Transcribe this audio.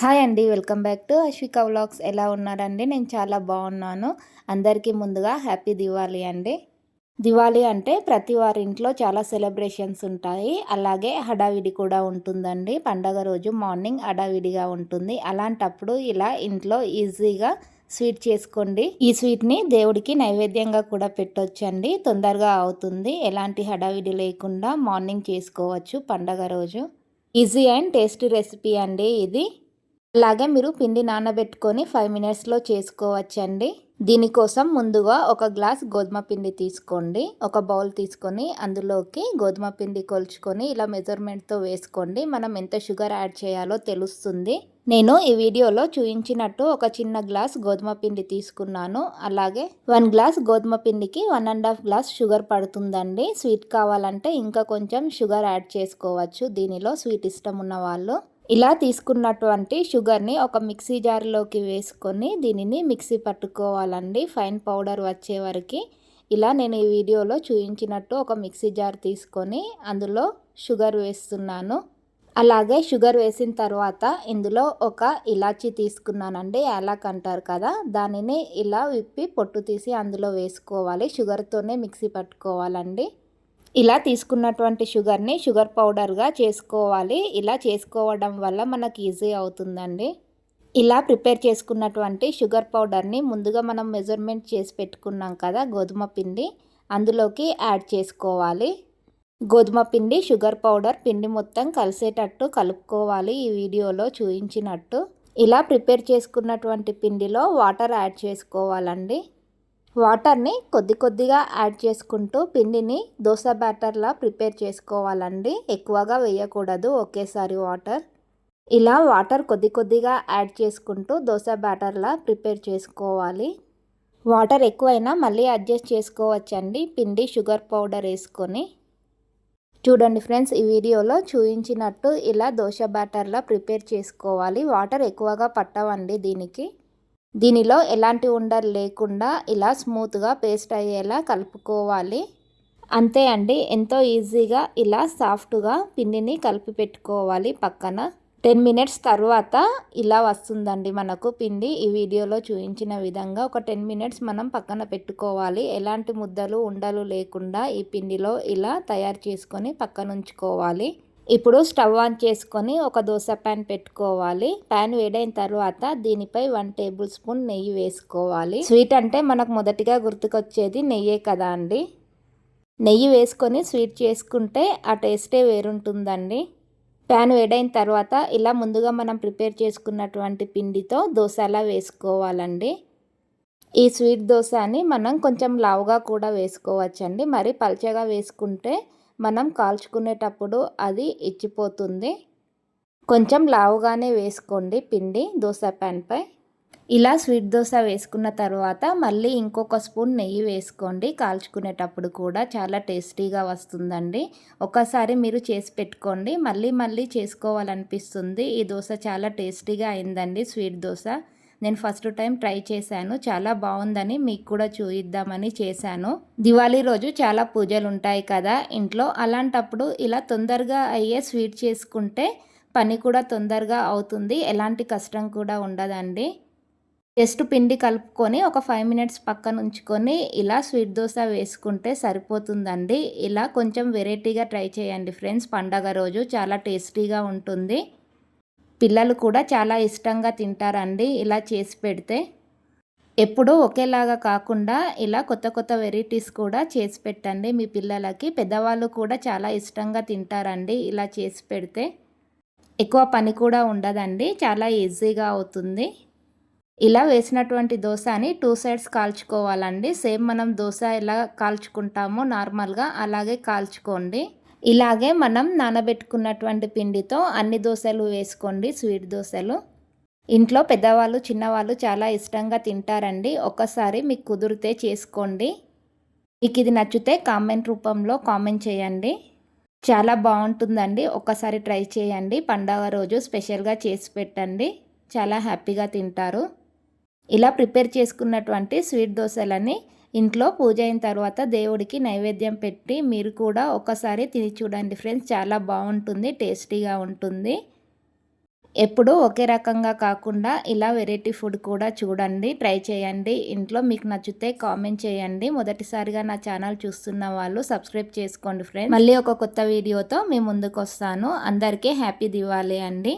Hi అండి welcome back to Ashwika vlogs. ఎలా ఉన్నారండి? నేను చాలా బాగున్నాను. అందరికీ ముందుగా హ్యాపీ దివాళీ అండి. దివాళీ అంటే ప్రతి వారి ఇంట్లో చాలా సెలబ్రేషన్స్ ఉంటాయి. అలాగే హడావిడి కూడా ఉంటుందండి. పండగ రోజు మార్నింగ్ హడావిడిగా ఉంటుంది. అలాంటప్పుడు ఇలా ఇంట్లో ఈజీగా స్వీట్ చేసుకోండి. ఈ స్వీట్ని దేవుడికి నైవేద్యంగా కూడా పెట్టొచ్చండి. తొందరగా అవుతుంది. ఎలాంటి హడావిడి లేకుండా మార్నింగ్ చేసుకోవచ్చు పండగ రోజు. ఈజీ అండ్ టేస్టీ రెసిపీ అండి ఇది. అలాగే మీరు పిండి నానబెట్టుకొని ఫైవ్ మినిట్స్లో చేసుకోవచ్చండి. దీనికోసం ముందుగా ఒక గ్లాస్ గోధుమ పిండి తీసుకోండి. ఒక బౌల్ తీసుకొని అందులోకి గోధుమ పిండి కొలుచుకొని ఇలా మెజర్మెంట్తో వేసుకోండి. మనం ఎంత షుగర్ యాడ్ చేయాలో తెలుస్తుంది. నేను ఈ వీడియోలో చూపించినట్టు ఒక చిన్న గ్లాస్ గోధుమ పిండి తీసుకున్నాను. అలాగే వన్ గ్లాస్ గోధుమ పిండికి one and half glass sugar పడుతుందండి. స్వీట్ కావాలంటే ఇంకా కొంచెం షుగర్ యాడ్ చేసుకోవచ్చు. దీనిలో స్వీట్ ఇష్టం ఉన్న వాళ్ళు. ఇలా తీసుకున్నటువంటి షుగర్ని ఒక మిక్సీ జార్లోకి వేసుకొని దీనిని మిక్సీ పట్టుకోవాలండి. ఫైన్ పౌడర్ వచ్చే వరకు ఇలా నేను ఈ వీడియోలో చూపించినట్టు ఒక మిక్సీ జార్ తీసుకొని అందులో షుగర్ వేస్తున్నాను. అలాగే షుగర్ వేసిన తర్వాత ఇందులో ఒక ఇలాచి తీసుకున్నానండి. యాలక్ అంటారు కదా దానిని ఇలా విప్పి పొట్టు తీసి అందులో వేసుకోవాలి. షుగర్తోనే మిక్సీ పట్టుకోవాలండి. ఇలా తీసుకున్నటువంటి షుగర్ని షుగర్ పౌడర్గా చేసుకోవాలి. ఇలా చేసుకోవడం వల్ల మనకు ఈజీ అవుతుందండి. ఇలా ప్రిపేర్ చేసుకున్నటువంటి షుగర్ పౌడర్ని ముందుగా మనం మెజర్మెంట్ చేసి పెట్టుకున్నాం కదా గోధుమ పిండి అందులోకి యాడ్ చేసుకోవాలి. గోధుమ పిండి షుగర్ పౌడర్ పిండి మొత్తం కలిసేటట్టు కలుపుకోవాలి ఈ వీడియోలో చూపించినట్టు. ఇలా ప్రిపేర్ చేసుకున్నటువంటి పిండిలో వాటర్ యాడ్ చేసుకోవాలండి. వాటర్ని కొద్ది కొద్దిగా యాడ్ చేసుకుంటూ పిండిని దోశ బ్యాటర్లా ప్రిపేర్ చేసుకోవాలండి. ఎక్కువగా వేయకూడదు ఒకేసారి వాటర్. ఇలా వాటర్ కొద్ది కొద్దిగా యాడ్ చేసుకుంటూ దోశ బ్యాటర్లా ప్రిపేర్ చేసుకోవాలి. వాటర్ ఎక్కువైనా మళ్ళీ అడ్జస్ట్ చేసుకోవచ్చండి. పిండి షుగర్ పౌడర్ వేసుకొని. చూడండి ఫ్రెండ్స్ ఈ వీడియోలో చూపించినట్టు ఇలా దోశ బ్యాటర్లా ప్రిపేర్ చేసుకోవాలి. వాటర్ ఎక్కువగా పట్టవండి దీనికి. దీనిలో ఎలాంటి ఉండలు లేకుండా ఇలా స్మూత్గా పేస్ట్ అయ్యేలా కలుపుకోవాలి. అంతే అండి. ఎంతో ఈజీగా ఇలా సాఫ్ట్గా పిండిని కలిపి పెట్టుకోవాలి పక్కన. టెన్ మినిట్స్ తర్వాత ఇలా వస్తుందండి మనకు పిండి. ఈ వీడియోలో చూపించిన విధంగా ఒక టెన్ మినిట్స్ మనం పక్కన పెట్టుకోవాలి. ఎలాంటి ముద్దలు ఉండలు లేకుండా ఈ పిండిలో ఇలా తయారు చేసుకొని పక్కన ఉంచుకోవాలి ఇప్పుడు స్టవ్ ఆన్ చేసుకొని ఒక దోశ ప్యాన్ పెట్టుకోవాలి. ప్యాన్ వేడైన తర్వాత దీనిపై వన్ టేబుల్ స్పూన్ నెయ్యి వేసుకోవాలి. స్వీట్ అంటే మనకు మొదటిగా గుర్తుకొచ్చేది నెయ్యే కదా అండి. నెయ్యి వేసుకొని స్వీట్ చేసుకుంటే ఆ టేస్టే వేరుంటుందండి. ప్యాన్ వేడైన తర్వాత ఇలా ముందుగా మనం ప్రిపేర్ చేసుకున్నటువంటి పిండితో దోశలా వేసుకోవాలండి. ఈ స్వీట్ దోశని మనం కొంచెం లావుగా కూడా వేసుకోవచ్చండి. మరి పల్చగా వేసుకుంటే మనం కాల్చుకునేటప్పుడు అది ఇచ్చిపోతుంది. కొంచెం లావుగానే వేసుకోండి పిండి దోశ ప్యాన్పై. ఇలా స్వీట్ దోశ వేసుకున్న తర్వాత మళ్ళీ ఇంకొక స్పూన్ నెయ్యి వేసుకోండి. కాల్చుకునేటప్పుడు కూడా చాలా టేస్టీగా వస్తుందండి. ఒకసారి మీరు చేసి పెట్టుకోండి. మళ్ళీ మళ్ళీ చేసుకోవాలనిపిస్తుంది. ఈ దోశ చాలా టేస్టీగా అయిందండి స్వీట్ దోశ. నేను ఫస్ట్ టైం ట్రై చేశాను. చాలా బాగుందని మీకు కూడా చూయిద్దామని చేశాను. దివాళీ రోజు చాలా పూజలు ఉంటాయి కదా. ఇంట్లో అలాంటప్పుడు ఇలా తొందరగా అయ్యే స్వీట్ చేసుకుంటే పని కూడా తొందరగా అవుతుంది. ఎలాంటి కష్టం కూడా ఉండదండి. జస్ట్ పిండి కలుపుకొని ఒక ఫైవ్ మినిట్స్ పక్కన ఉంచుకొని ఇలా స్వీట్ దోశ వేసుకుంటే సరిపోతుందండి. ఇలా కొంచెం వెరైటీగా ట్రై చేయండి ఫ్రెండ్స్. పండగ రోజు చాలా టేస్టీగా ఉంటుంది. పిల్లలు కూడా చాలా ఇష్టంగా తింటారండి ఇలా చేసి పెడితే. ఎప్పుడూ ఒకేలాగా కాకుండా ఇలా కొత్త కొత్త వెరైటీస్ కూడా చేసి పెట్టండి. మీ పిల్లలకి పెద్దవాళ్ళు కూడా చాలా ఇష్టంగా తింటారండి ఇలా చేసి పెడితే. ఎక్కువ పని కూడా ఉండదండి చాలా ఈజీగా అవుతుంది. ఇలా వేసినటువంటి దోశని టూ సైడ్స్ కాల్చుకోవాలండి. సేమ్ మనం దోశ ఎలా కాల్చుకుంటామో నార్మల్గా అలాగే కాల్చుకోండి. ఇలాగే మనం నానబెట్టుకున్నటువంటి పిండితో అన్ని దోశలు వేసుకోండి స్వీట్ దోశలు. ఇంట్లో పెద్దవాళ్ళు చిన్నవాళ్ళు చాలా ఇష్టంగా తింటారండి. ఒక్కసారి మీకు కుదిరితే చేసుకోండి. మీకు ఇది నచ్చితే కామెంట్ రూపంలో కామెంట్ చేయండి. చాలా బాగుంటుందండి. ఒక్కసారి ట్రై చేయండి. పండగ రోజు స్పెషల్గా చేసి పెట్టండి. చాలా హ్యాపీగా తింటారు. ఇలా ప్రిపేర్ చేసుకున్నటువంటి స్వీట్ దోశలని ఇంట్లో పూజ అయిన తర్వాత దేవుడికి నైవేద్యం పెట్టి మీరు కూడా ఒకసారి తిని చూడండి ఫ్రెండ్స్. చాలా బాగుంటుంది టేస్టీగా ఉంటుంది. ఎప్పుడు ఒకే రకంగా కాకుండా ఇలా వెరైటీ ఫుడ్ కూడా చూడండి ట్రై చేయండి. ఇంట్లో మీకు నచ్చితే కామెంట్ చేయండి. మొదటిసారిగా నా ఛానల్ చూస్తున్న వాళ్ళు సబ్స్క్రైబ్ చేసుకోండి ఫ్రెండ్స్. మళ్ళీ ఒక కొత్త వీడియోతో మీ ముందుకు వస్తాను అందరికీ హ్యాపీ దివాళీ అండి.